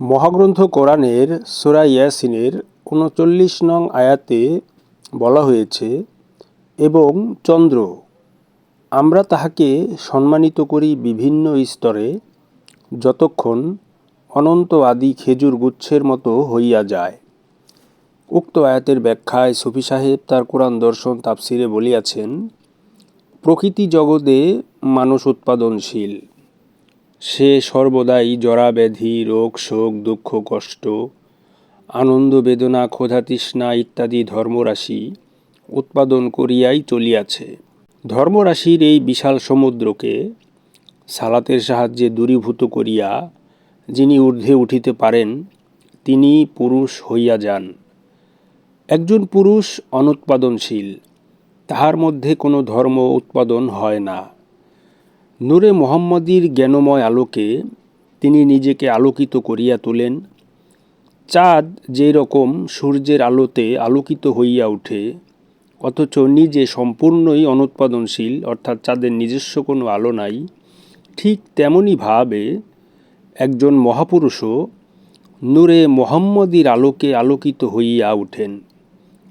মহাগ্রন্থ কোরআনের সূরা ইয়াসিনের উনচল্লিশ নং আয়াতে বলা হয়েছে, এবং চন্দ্র, আমরা তাহাকে সম্মানিত করি বিভিন্ন স্তরে, যতক্ষণ অনন্ত আদি খেজুর গুচ্ছের মতো হইয়া যায়। উক্ত আয়াতের ব্যাখ্যায় সুফি সাহেব তার কোরআন দর্শন তাফসিরে বলিয়াছেন, প্রকৃতি জগতে মানুষ উৎপাদনশীল সে সর্বদাই জরা ব্যাধি রোগ, শোক, দুঃখ, কষ্ট, আনন্দ, বেদনা, ক্ষোধা, তৃষ্ণা ইত্যাদি ধর্মরাশি উৎপাদন করিয়াই চলিয়াছে। ধর্মরাশির এই বিশাল সমুদ্রকে সালাতের সাহায্যে দূরীভূত করিয়া যিনি ঊর্ধ্বে উঠিতে পারেন, তিনি পুরুষ হইয়া যান। একজন পুরুষ অনুৎপাদনশীল, তাহার মধ্যে কোনো ধর্ম উৎপাদন হয় না। নূরে মোহাম্মদীর জ্ঞানময় আলোকে তিনি নিজেকে আলোকিত করিয়া তোলেন। চাঁদ যেই রকম সূর্যের আলোতে আলোকিত হইয়া ওঠে, অথচ নিজে সম্পূর্ণই অনুৎপাদনশীল, অর্থাৎ চাঁদের নিজস্ব কোনো আলো নাই, ঠিক তেমনই ভাবে একজন মহাপুরুষও নূরে মোহাম্মদীর আলোকে আলোকিত হইয়া ওঠেন,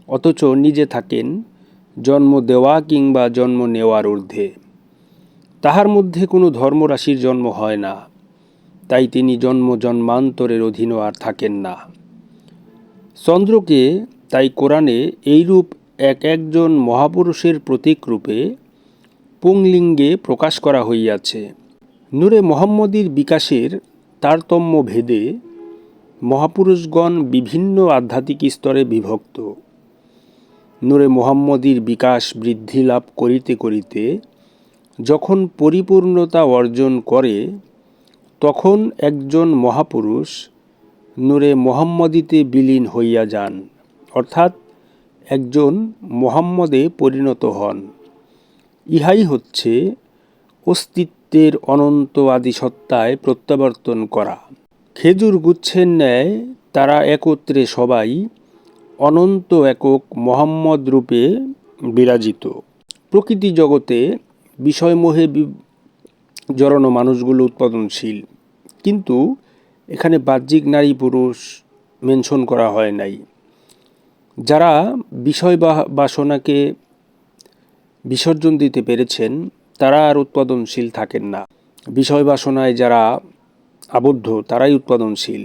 অথচ নিজে থাকেন জন্ম দেওয়া কিংবা জন্ম নেওয়ার ঊর্ধ্বে। তাহার মধ্যে কোনো ধর্মরাশির জন্ম হয় না, তাই তিনি জন্ম জন্মান্তরের অধীনও আর থাকেন না। চন্দ্রকে তাই কোরআনে এইরূপ এক একজন মহাপুরুষের প্রতীক রূপে পুংলিঙ্গে প্রকাশ করা হইয়াছে। নূরে মোহাম্মদীর বিকাশের তারতম্য ভেদে মহাপুরুষগণ বিভিন্ন আধ্যাত্মিক স্তরে বিভক্ত। নূরে মোহাম্মদীর বিকাশ বৃদ্ধি লাভ করিতে করিতে যখন পরিপূর্ণতা অর্জন করে, তখন একজন মহাপুরুষ নূরে মোহাম্মদীতে বিলীন হইয়া যান, অর্থাৎ একজন মোহাম্মদে পরিণত হন। ইহাই হচ্ছে অস্তিত্বের অনন্ত আদি সত্তায় প্রত্যাবর্তন করা। খেজুর গুচ্ছের ন্যায় তারা একত্রে সবাই অনন্ত একক মোহাম্মদ রূপে বিরাজিত। প্রকৃতি জগতে বিষয়মোহে জড়ানো মানুষগুলো উৎপাদনশীল। কিন্তু এখানে বাহ্যিক নারী পুরুষ মেনশন করা হয় নাই। যারা বিষয় বাসনাকে বিসর্জন দিতে পেরেছেন, তারা আর উৎপাদনশীল থাকেন না। বিষয় বাসনায় যারা আবদ্ধ, তারাই উৎপাদনশীল।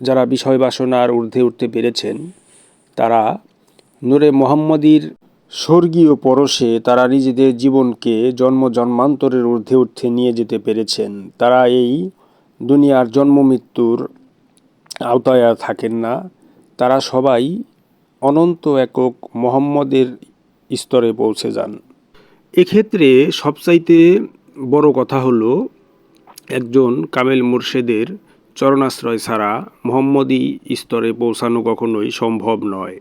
যারা বিষয় বাসনার ঊর্ধ্বে উঠতে পেরেছেন, তারা নূরে মোহাম্মদীর স্বর্গীয় পরশে তারা নিজেদের জীবনকে জন্ম জন্মান্তরের ঊর্ধ্বে উঠতে নিয়ে যেতে পেরেছেন। তারা এই দুনিয়ার জন্ম মৃত্যুর আওতায় আর থাকেন না। তারা সবাই অনন্ত একক মোহাম্মদের স্তরে পৌঁছে যান। এক্ষেত্রে সবচাইতে বড় কথা হলো, একজন কামেল মুর্শেদের চরণাশ্রয় ছাড়া মোহাম্মদী স্তরে পৌঁছানো কখনোই সম্ভব নয়।